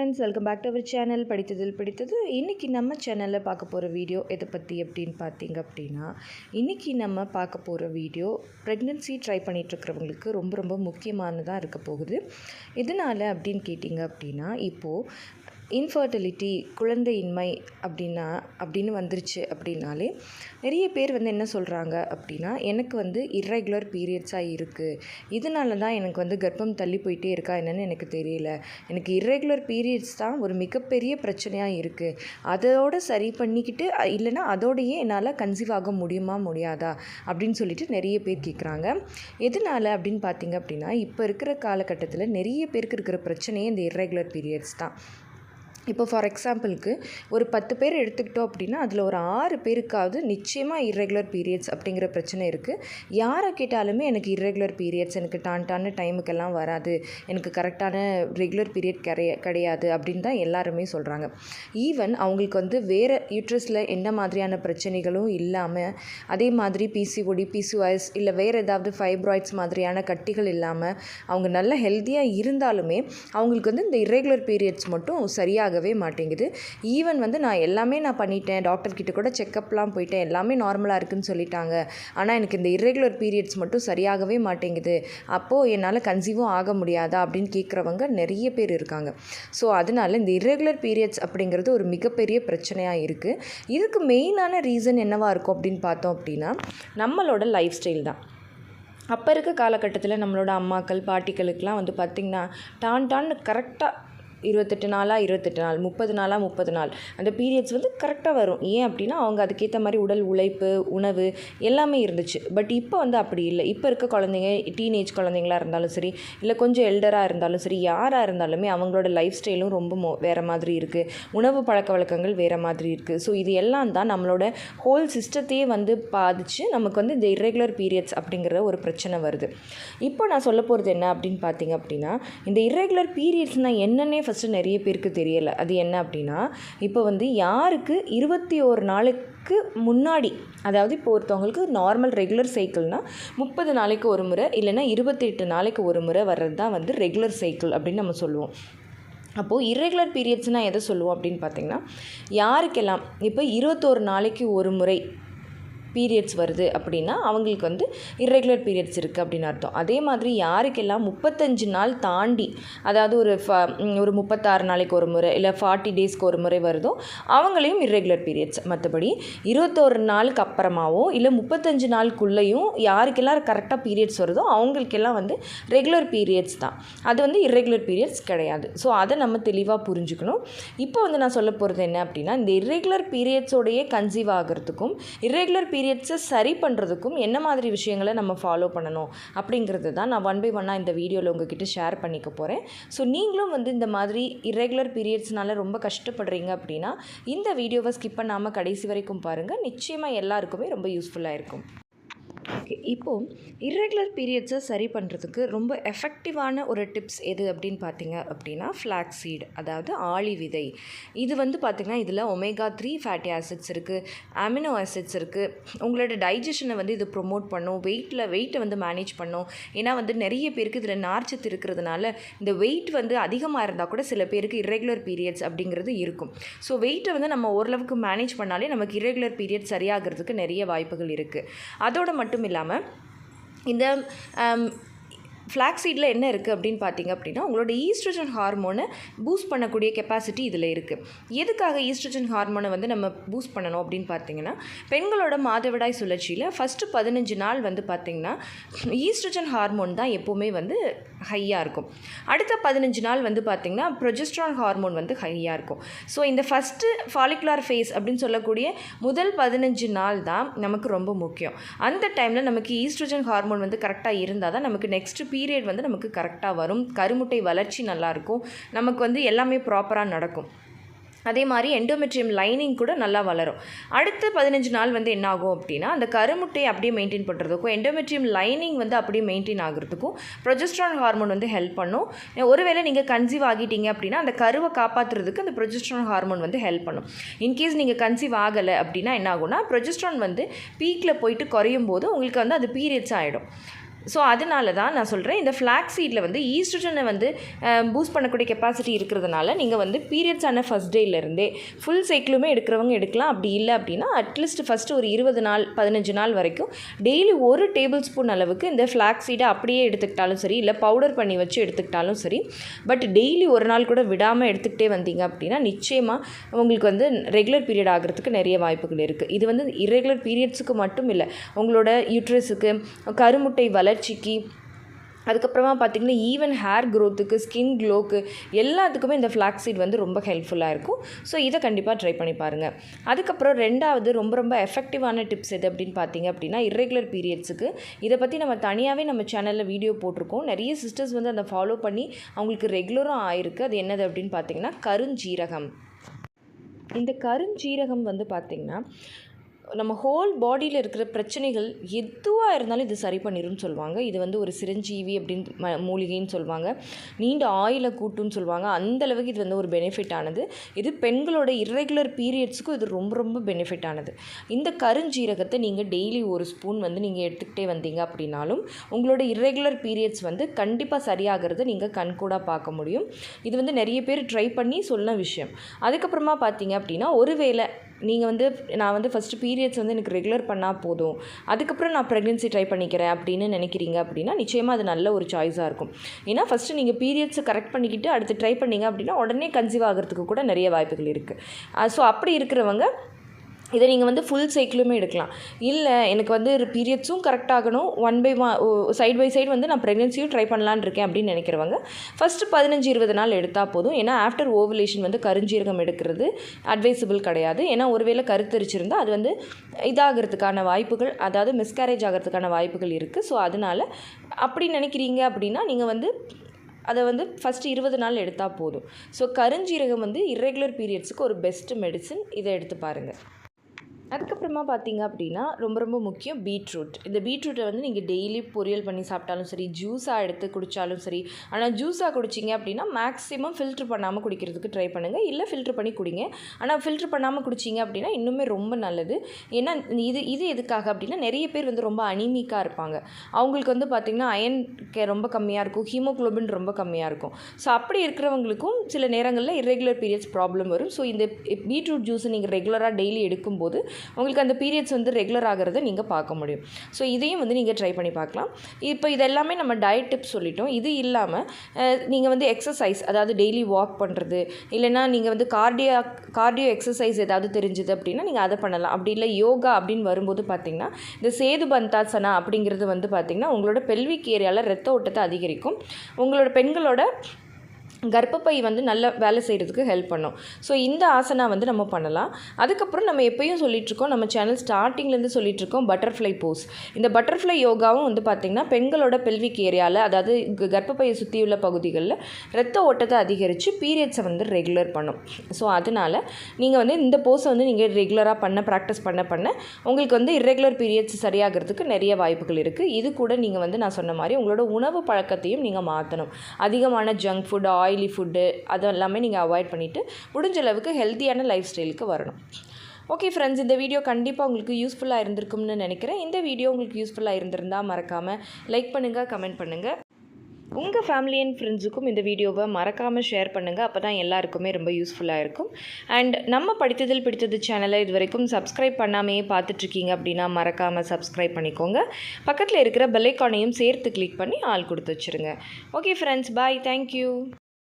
Friends welcome back to our channel படித்ததில் படித்தது. இன்றைக்கி நம்ம சேனலில் பார்க்க போகிற வீடியோ எதை பற்றி அப்படின்னு பார்த்தீங்க அப்படின்னா இன்றைக்கி நம்ம பார்க்க போகிற வீடியோ ப்ரெக்னென்சி ட்ரை பண்ணிகிட்ருக்கிறவங்களுக்கு ரொம்ப ரொம்ப முக்கியமானதாக இருக்க போகுது. எதனால் அப்படின்னு கேட்டிங்க அப்படின்னா இப்போது இன்ஃபர்டிலிட்டி குழந்தையின்மை அப்படின்னா அப்படின்னு வந்துருச்சு அப்படின்னாலே நிறைய பேர் வந்து என்ன சொல்கிறாங்க அப்படின்னா எனக்கு வந்து இர்ரெகுலர் பீரியட்ஸாக இருக்குது இதனால தான் எனக்கு வந்து கர்ப்பம் தள்ளி போயிட்டே இருக்கா என்னென்னு எனக்கு தெரியல. எனக்கு இர்ரெகுலர் பீரியட்ஸ் தான் ஒரு மிகப்பெரிய பிரச்சனையாக இருக்குது அதோட சரி பண்ணிக்கிட்டு இல்லைனா இல்லைன்னா அதோடையே என்னால் கன்சீவ் ஆக முடியுமா முடியாதா? அப்படின்னு சொல்லிட்டு நிறைய பேர் கேட்குறாங்க எதனால அப்படின்னு பார்த்தீங்க அப்படின்னா இப்போ இருக்கிற காலகட்டத்தில் நிறைய பேருக்கு இருக்கிற பிரச்சனையே இந்த இர்ரெகுலர் பீரியட்ஸ் தான். இப்போ ஃபார் எக்ஸாம்பிளுக்கு ஒரு பத்து பேர் எடுத்துக்கிட்டோம் அப்படின்னா அதில் ஒரு ஆறு பேருக்காவது நிச்சயமாக இர்ரெகுலர் பீரியட்ஸ் அப்படிங்கிற பிரச்சனை இருக்குது யாரை கேட்டாலுமே எனக்கு இர்ரெகுலர் பீரியட்ஸ் எனக்கு டான்டான டைமுக்கெல்லாம் வராது எனக்கு கரெக்டான ரெகுலர் பீரியட் கிடைய கிடையாது அப்படின்னு தான் எல்லாருமே சொல்கிறாங்க ஈவன் அவங்களுக்கு வந்து வேறு யூட்ரஸில் என்ன மாதிரியான பிரச்சனைகளும் இல்லாமல் அதே மாதிரி பிசிஓடி பிசிஓஎஸ் இல்லை வேறு ஏதாவது ஃபைப்ராய்ட்ஸ் மாதிரியான கட்டிகள் இல்லாமல் அவங்க நல்ல ஹெல்த்தியாக இருந்தாலுமே அவங்களுக்கு வந்து இந்த இர்ரெகுலர் பீரியட்ஸ் மட்டும் ஆகவே மாட்டேங்குது. ஈவன் வந்து நான் எல்லாமே நான் பண்ணிட்டேன். டாக்டர்கிட்ட கூட செக்கப்லாம் போயிட்டேன். எல்லாமே நார்மலாக இருக்குன்னு சொல்லிட்டாங்க. ஆனால் எனக்கு இந்த இர்ரெகுலர் பீரியட்ஸ் மட்டும் சரியாகவே மாட்டேங்குது. அப்போது என்னால் கன்சீவும் ஆக முடியாதா அப்படின்னு கேட்குறவங்க நிறைய பேர் இருக்காங்க. ஸோ அதனால இந்த இர்ரெகுலர் பீரியட்ஸ் அப்படிங்கிறது ஒரு மிகப்பெரிய பிரச்சனையாக இருக்குது இதுக்கு மெயினான ரீசன் என்னவாக இருக்கும் அப்படின்னு பார்த்தோம் அப்படின்னா நம்மளோட லைஃப் ஸ்டைல் தான். அப்போ இருக்க காலகட்டத்தில் நம்மளோட அம்மாக்கள் பாட்டிகளுக்கெலாம் வந்து பார்த்திங்கன்னா டான் டான்னு கரெக்டாக இருபத்தெட்டு நாளாக இருபத்தெட்டு நாள் முப்பது நாளாக முப்பது நாள். அந்த பீரியட்ஸ் வந்து கரெக்டாக வரும். ஏன் அப்படின்னா அவங்க அதுக்கேற்ற மாதிரி உடல் உழைப்பு உணவு எல்லாமே இருந்துச்சு. பட் இப்போ வந்து அப்படி இல்லை. இப்போ இருக்க குழந்தைங்க டீனேஜ் குழந்தைங்களா இருந்தாலும் சரி இல்லை கொஞ்சம் எல்டராக இருந்தாலும் சரி யாராக இருந்தாலுமே அவங்களோட லைஃப் ஸ்டைலும் ரொம்ப மோ வேறு மாதிரி இருக்குது உணவு பழக்க வழக்கங்கள் வேறு மாதிரி இருக்குது ஸோ இது எல்லாம் தான் நம்மளோட ஹோல் சிஸ்டத்தையே வந்து பாதிச்சு நமக்கு வந்து இந்த இரெகுலர் பீரியட்ஸ் அப்படிங்கிற ஒரு பிரச்சனை வருது. இப்போ நான் சொல்ல போகிறது என்ன அப்படின்னு பார்த்தீங்க அப்படின்னா இந்த இரெகுலர் பீரியட்ஸ்னால் என்னன்னே ஃபஸ்ட்டு நிறைய பேருக்கு தெரியலை. அது என்ன அப்படின்னா இப்போ வந்து யாருக்கு இருபத்தி ஒரு நாளுக்கு முன்னாடி அதாவது இப்போ ஒருத்தவங்களுக்கு நார்மல் ரெகுலர் சைக்கிள்னால் முப்பது நாளைக்கு ஒரு முறை இல்லைன்னா இருபத்தெட்டு நாளைக்கு ஒரு முறை வர்றது தான் வந்து ரெகுலர் சைக்கிள் அப்படின்னு நம்ம சொல்லுவோம். அப்போது இர்ரெகுலர் பீரியட்ஸ்னால் எதை சொல்லுவோம் அப்படின்னு பார்த்திங்கன்னா யாருக்கெல்லாம் இப்போ இருபத்தோரு நாளைக்கு ஒரு முறை பீரியட்ஸ் வருது அப்படின்னா அவங்களுக்கு வந்து இர்ரெகுலர் பீரியட்ஸ் இருக்குது அப்படின்னு அர்த்தம். அதே மாதிரி யாருக்கெல்லாம் முப்பத்தஞ்சு நாள் தாண்டி அதாவது ஒரு ஃப ஒரு முப்பத்தாறு நாளைக்கு ஒரு முறை இல்லை ஃபார்ட்டி டேஸ்க்கு ஒரு முறை வருதோ அவங்களையும் இர்ரெகுலர் பீரியட்ஸ் மற்றபடி இருபத்தோரு நாளுக்கு அப்புறமாவோ இல்லை முப்பத்தஞ்சு நாளுக்குள்ளேயும் யாருக்கெல்லாம் கரெக்டாக பீரியட்ஸ் வருதோ அவங்களுக்கெல்லாம் வந்து ரெகுலர் பீரியட்ஸ் தான். அது வந்து இர்ரெகுலர் பீரியட்ஸ் கிடையாது. ஸோ அதை நம்ம தெளிவாக புரிஞ்சுக்கணும். இப்போ வந்து நான் சொல்ல போகிறது என்ன அப்படின்னா இந்த இர்ரெகுலர் பீரியட்ஸோடையே கன்சீவ் ஆகிறதுக்கும் இர்ரெகுலர் பீரியட்ஸை சரி பண்ணுறதுக்கும் என்ன மாதிரி விஷயங்களை நம்ம ஃபாலோ பண்ணணும் அப்படிங்கிறது தான் நான் ஒன் பை ஒன்னாக இந்த வீடியோவில் உங்ககிட்ட ஷேர் பண்ணிக்க போகிறேன் ஸோ நீங்களும் வந்து இந்த மாதிரி இரெகுலர் பீரியட்ஸ்னால ரொம்ப கஷ்டப்படுறீங்க அப்படின்னா இந்த வீடியோவை ஸ்கிப் பண்ணாமல் கடைசி வரைக்கும் பாருங்கள் நிச்சயமாக எல்லாருக்குமே ரொம்ப யூஸ்ஃபுல்லாக இருக்கும். ஓகே இப்போது இர்ரெகுலர் பீரியட்ஸை சரி பண்ணுறதுக்கு ரொம்ப எஃபெக்டிவான ஒரு டிப்ஸ் எது அப்படின்னு பார்த்தீங்க அப்படின்னா ஃப்ளாக் சீட் அதாவது ஆளி விதை. இது வந்து பார்த்திங்கன்னா இதில் ஒமேகா த்ரீ ஃபேட்டி ஆசிட்ஸ் இருக்குது அமினோ ஆசிட்ஸ் இருக்குது உங்களோட டைஜஷனை வந்து இது ப்ரொமோட் பண்ணும். வெயிட்டில் வெயிட்டை வந்து மேனேஜ் பண்ணும். ஏன்னா வந்து நிறைய பேருக்கு இதில் நார்ச்சத்து இருக்கிறதுனால இந்த வெயிட் வந்து அதிகமாக இருந்தால் கூட சில பேருக்கு இர்ரெகுலர் பீரியட்ஸ் அப்படிங்கிறது இருக்கும். ஸோ வெயிட்டை வந்து நம்ம ஓரளவுக்கு மேனேஜ் பண்ணாலே நமக்கு இரெகுலர் பீரியட் சரியாகிறதுக்கு நிறைய வாய்ப்புகள் இருக்குது அதோடு மட்டும் இல்லாமல் இந்த ஃப்ளாக் சீடில் என்ன இருக்குது அப்படின்னு பார்த்தீங்க அப்படின்னா உங்களோட ஈஸ்ட்ரஜன் ஹார்மோனை பூஸ்ட் பண்ணக்கூடிய கெப்பாசிட்டி இதில் இருக்குது எதுக்காக ஈஸ்ட்ரஜன் ஹார்மோனை வந்து நம்ம பூஸ்ட் பண்ணணும் அப்படின்னு பார்த்தீங்கன்னா பெண்களோட மாதவிடாய் சுழற்சியில் ஃபஸ்ட்டு பதினஞ்சு நாள் வந்து பார்த்திங்கன்னா ஈஸ்ட்ரஜன் ஹார்மோன் தான் எப்போவுமே வந்து ஹையாக இருக்கும். அடுத்த பதினஞ்சு நாள் வந்து பார்த்திங்கன்னா ப்ரொஜெஸ்ட்ரான் ஹார்மோன் வந்து ஹையாக இருக்கும். ஸோ இந்த ஃபஸ்ட்டு ஃபாலிகுலார் ஃபேஸ் அப்படின்னு சொல்லக்கூடிய முதல் பதினஞ்சு நாள் தான் நமக்கு ரொம்ப முக்கியம். அந்த டைமில் நமக்கு ஈஸ்ட்ரஜன் ஹார்மோன் வந்து கரெக்டாக இருந்தால் தான் நமக்கு நெக்ஸ்ட் பீரியட் வந்து நமக்கு கரெக்டாக வரும். கருமுட்டை வளர்ச்சி நல்லாயிருக்கும் நமக்கு வந்து எல்லாமே ப்ராப்பராக நடக்கும். அதே மாதிரி எண்டோமெட்ரியம் லைனிங் கூட நல்லா வளரும். அடுத்த பதினஞ்சு நாள் வந்து என்ன ஆகும் அப்படின்னா அந்த கருமுட்டையை அப்படியே மெயின்டைன் பண்ணுறதுக்கும் எண்டோமெட்ரியம் லைனிங் வந்து அப்படியே மெயின்டைன் ஆகிறதுக்கும் ப்ரொஜெஸ்ட்ரான் ஹார்மோன் வந்து ஹெல்ப் பண்ணும். ஒருவேளை நீங்கள் கன்சீவ் ஆகிட்டீங்க அப்படின்னா அந்த கருவை காப்பாற்றுறதுக்கு அந்த ப்ரொஜெஸ்ட்ரான் ஹார்மோன் வந்து ஹெல்ப் பண்ணும். இன்கேஸ் நீங்கள் கன்சீவ் ஆகலை அப்படின்னா என்ன ஆகும்னா ப்ரொஜெஸ்ட்ரான் வந்து பீக்கில் போயிட்டு குறையும் போது உங்களுக்கு வந்து அது பீரியட்ஸ் ஆகிடும் ஸோ அதனால தான் நான் சொல்கிறேன் இந்த ஃப்ளாக் சீடில் வந்து ஈஸ்ட்ரஜனை வந்து பூஸ்ட் பண்ணக்கூடிய கெப்பாசிட்டி இருக்கிறதுனால நீங்கள் வந்து பீரியட்ஸ் ஆன ஃபஸ்ட் டேலேருந்தே ஃபுல் சைக்கிளுமே எடுக்கிறவங்க எடுக்கலாம். அப்படி இல்லை அப்படின்னா அட்லீஸ்ட் ஃபஸ்ட்டு ஒரு இருபது நாள் பதினஞ்சு நாள் வரைக்கும் டெய்லி ஒரு டேபிள் ஸ்பூன் அளவுக்கு இந்த ஃப்ளாக் சீடை அப்படியே எடுத்துக்கிட்டாலும் சரி இல்லை பவுடர் பண்ணி வச்சு எடுத்துக்கிட்டாலும் சரி பட் டெய்லி ஒரு நாள் கூட விடாமல் எடுத்துக்கிட்டே வந்தீங்க அப்படின்னா நிச்சயமாக உங்களுக்கு வந்து ரெகுலர் பீரியட் ஆகிறதுக்கு நிறைய வாய்ப்புகள் இருக்குது இது வந்து இரெகுலர் பீரியட்ஸுக்கு மட்டும் இல்லை உங்களோட யூட்ரஸுக்கு கருமுட்டை வள வளர்ச்சிக்கு அதுக்கப்புறமா பார்த்திங்கன்னா ஈவன் ஹேர் க்ரோத்துக்கு ஸ்கின் க்ளோக்கு எல்லாத்துக்குமே இந்த ஃப்ளாக் சீட் வந்து ரொம்ப ஹெல்ப்ஃபுல்லாக இருக்கும். ஸோ இதை கண்டிப்பாக ட்ரை பண்ணி பாருங்கள் அதுக்கப்புறம் ரெண்டாவது ரொம்ப ரொம்ப எஃபெக்டிவான டிப்ஸ் எது அப்படின்னு பார்த்தீங்க அப்படின்னா இரெகுலர் பீரியட்ஸுக்கு இதை பற்றி நம்ம தனியாகவே நம்ம சேனலில் வீடியோ போட்டிருக்கோம். நிறைய சிஸ்டர்ஸ் வந்து அதை ஃபாலோ பண்ணி அவங்களுக்கு ரெகுலரும் ஆயிருக்கு. அது என்னது அப்படின்னு பார்த்தீங்கன்னா கருஞ்சீரகம். இந்த கருஞ்சீரகம் வந்து பார்த்திங்கன்னா நம்ம ஹோல் பாடியில் இருக்கிற பிரச்சனைகள் எதுவாக இருந்தாலும் இது சரி பண்ணிடும்னு சொல்லுவாங்க. இது வந்து ஒரு சிரஞ்சீவி அப்படின்னு ம மூலிகைன்னு சொல்லுவாங்க. நீண்ட ஆயிலை கூட்டுன்னு சொல்லுவாங்க. அந்த அளவுக்கு இது வந்து ஒரு பெனிஃபிட் ஆனது. இது பெண்களோட இர்ரெகுலர் பீரியட்ஸுக்கும் இது ரொம்ப ரொம்ப பெனிஃபிட் ஆனது. இந்த கருஞ்சீரகத்தை நீங்கள் டெய்லி ஒரு ஸ்பூன் வந்து நீங்கள் எடுத்துக்கிட்டே வந்தீங்க அப்படின்னாலும் உங்களோட இர்ரெகுலர் பீரியட்ஸ் வந்து கண்டிப்பாக சரியாகிறத நீங்கள் கண்கூடாக பார்க்க முடியும். இது வந்து நிறைய பேர் ட்ரை பண்ணி சொன்ன விஷயம். அதுக்கப்புறமா பார்த்தீங்க அப்படின்னா ஒருவேளை நீங்கள் வந்து நான் வந்து ஃபஸ்ட்டு பீரியட்ஸ் வந்து எனக்கு ரெகுலர் பண்ணால் போதும். அதுக்கப்புறம் நான் ப்ரெக்னென்சி ட்ரை பண்ணிக்கிறேன் அப்படின்னு நினைக்கிறீங்க அப்படின்னா நிச்சயமாக அது நல்ல ஒரு சாய்ஸாக இருக்கும். ஏன்னா ஃபஸ்ட்டு நீங்கள் பீரியட்ஸை கரெக்ட் பண்ணிக்கிட்டு அடுத்து ட்ரை பண்ணீங்க அப்படின்னா உடனே கன்சீவ் ஆகிறதுக்கு கூட நிறைய வாய்ப்புகள் இருக்குது ஸோ அப்படி இருக்கிறவங்க இதை நீங்கள் வந்து ஃபுல் சைக்கிளுமே எடுக்கலாம். இல்லை எனக்கு வந்து பீரியட்ஸும் கரெக்ட் ஆகணும். One by one side by side வந்து நான் ப்ரெக்னென்சியும் ட்ரை பண்ணலான்னு இருக்கேன் அப்படின்னு நினைக்கிறவங்க ஃபஸ்ட்டு பதினஞ்சு இருபது நாள் எடுத்தால் போதும். ஏன்னா ஆஃப்டர் ஓவலேஷன் வந்து கருஞ்சீரகம் எடுக்கிறது அட்வைசபிள் கிடையாது. ஏன்னா ஒருவேளை கருத்தரிச்சிருந்தால் அது வந்து இதாகிறதுக்கான வாய்ப்புகள் அதாவது மிஸ்கேரேஜ் ஆகிறதுக்கான வாய்ப்புகள் இருக்குது ஸோ அதனால் அப்படி நினைக்கிறீங்க அப்படின்னா நீங்கள் வந்து அதை வந்து ஃபஸ்ட்டு இருபது நாள் எடுத்தால் போதும். ஸோ கருஞ்சீரகம் வந்து இர்ரெகுலர் பீரியட்ஸுக்கு ஒரு பெஸ்ட்டு மெடிசன் இதை எடுத்து பாருங்கள் அதுக்கப்புறமா பார்த்தீங்க அப்படின்னா ரொம்ப ரொம்ப முக்கியம் பீட்ரூட். இந்த பீட்ரூட்டை வந்து நீங்கள் டெய்லி பொரியல் பண்ணி சாப்பிட்டாலும் சரி ஜூஸாக எடுத்து குடித்தாலும் சரி ஆனால் ஜூஸாக குடிச்சிங்க அப்படின்னா மேக்ஸிமம் ஃபில்ட்ரு பண்ணாமல் குடிக்கிறதுக்கு ட்ரை பண்ணுங்கள் இல்லை ஃபில்ட்ரு பண்ணி குடிங்க. ஆனால் ஃபில்ட்ரு பண்ணாமல் குடிச்சிங்க அப்படின்னா இன்னுமே ரொம்ப நல்லது. ஏன்னா இது இது எதுக்காக அப்படின்னா நிறைய பேர் வந்து ரொம்ப அனிமிக்காக இருப்பாங்க. அவங்களுக்கு வந்து பார்த்திங்கன்னா அயன் கே ரொம்ப கம்மியாக இருக்கும். ஹீமோக்ளோபின் ரொம்ப கம்மியாக இருக்கும். ஸோ அப்படி இருக்கிறவங்களுக்கும் சில நேரங்களில் இரெகுலர் பீரியட்ஸ் ப்ராப்ளம் வரும். ஸோ இந்த பீட்ரூட் ஜூஸை நீங்கள் ரெகுலராக டெய்லி எடுக்கும்போது உங்களுக்கு அந்த பீரியட்ஸ் வந்து ரெகுலர் ஆகிறத நீங்கள் பார்க்க முடியும். ஸோ இதையும் வந்து நீங்கள் ட்ரை பண்ணி பார்க்கலாம். இப்போ இது எல்லாமே நம்ம டயட் டிப்ஸ் சொல்லிட்டோம். இது இல்லாமல் நீங்கள் வந்து எக்ஸசைஸ் அதாவது டெய்லி வாக் பண்ணுறது இல்லைன்னா நீங்கள் வந்து கார்டியா கார்டியோ எக்ஸசைஸ் ஏதாவது தெரிஞ்சுது அப்படின்னா நீங்கள் அதை பண்ணலாம். அப்படி இல்லை யோகா அப்படின்னு வரும்போது பார்த்திங்கன்னா இந்த சேது பந்தாசனா அப்படிங்கிறது வந்து பார்த்திங்கன்னா உங்களோட பெல்விக் ஏரியாவில் ரத்த ஓட்டத்தை அதிகரிக்கும். உங்களோட பெண்களோட கர்ப்பப்பை வந்து நல்ல வேலை செய்கிறதுக்கு ஹெல்ப் பண்ணும். ஸோ இந்த ஆசனா வந்து நம்ம பண்ணலாம். அதுக்கப்புறம் நம்ம எப்பயும் சொல்லிகிட்ருக்கோம் நம்ம சேனல் ஸ்டார்டிங்லேருந்து சொல்லிகிட்ருக்கோம் பட்டர்ஃப்ளை போஸ் இந்த பட்டர்ஃப்ளை யோகாவும் வந்து பார்த்திங்கன்னா பெண்களோட பெல்விக் ஏரியாவில் அதாவது கர்ப்பப்பையை சுற்றியுள்ள பகுதிகளில் ரத்த ஓட்டத்தை அதிகரித்து பீரியட்ஸை வந்து ரெகுலர் பண்ணும். ஸோ அதனால் நீங்கள் வந்து இந்த போஸை வந்து நீங்கள் ரெகுலராக பண்ண ப்ராக்டிஸ் பண்ண பண்ண உங்களுக்கு வந்து இரெகுலர் பீரியட்ஸ் சரியாகிறதுக்கு நிறைய வாய்ப்புகள் இருக்குது இது கூட நீங்கள் வந்து நான் சொன்ன மாதிரி உங்களோட உணவு பழக்கத்தையும் நீங்கள் மாற்றணும் அதிகமான junk food oil oily food அது எல்லாமே நீங்கள் அவாய்ட் பண்ணிவிட்டு முடிஞ்ச அளவுக்கு ஹெல்த்தியான லைஃப் ஸ்டைலுக்கு வரணும். ஓகே ஃப்ரெண்ட்ஸ் இந்த வீடியோ கண்டிப்பாக உங்களுக்கு யூஸ்ஃபுல்லாக இருந்திருக்கும்னு நினைக்கிறேன். இந்த வீடியோ உங்களுக்கு யூஸ்ஃபுல்லாக இருந்திருந்தால் மறக்காமல் லைக் பண்ணுங்கள் கமெண்ட் பண்ணுங்கள் உங்கள் ஃபேமிலி அண்ட் ஃப்ரெண்ட்ஸுக்கும் இந்த வீடியோவை மறக்காமல் ஷேர் பண்ணுங்கள் அப்போ தான் எல்லாருக்குமே ரொம்ப யூஸ்ஃபுல்லாக இருக்கும். அண்ட் நம்ம படித்ததில் பிடித்தது சேனலை இது வரைக்கும் சப்ஸ்கிரைப் பண்ணாமையே பார்த்துட்ருக்கீங்க அப்படின்னா மறக்காமல் சப்ஸ்கிரைப் பண்ணிக்கோங்க. பக்கத்தில் இருக்கிற பெல்லைக்கானையும் சேர்த்து கிளிக் பண்ணி ஆள் கொடுத்து வச்சுருங்க. Okay friends bye thank you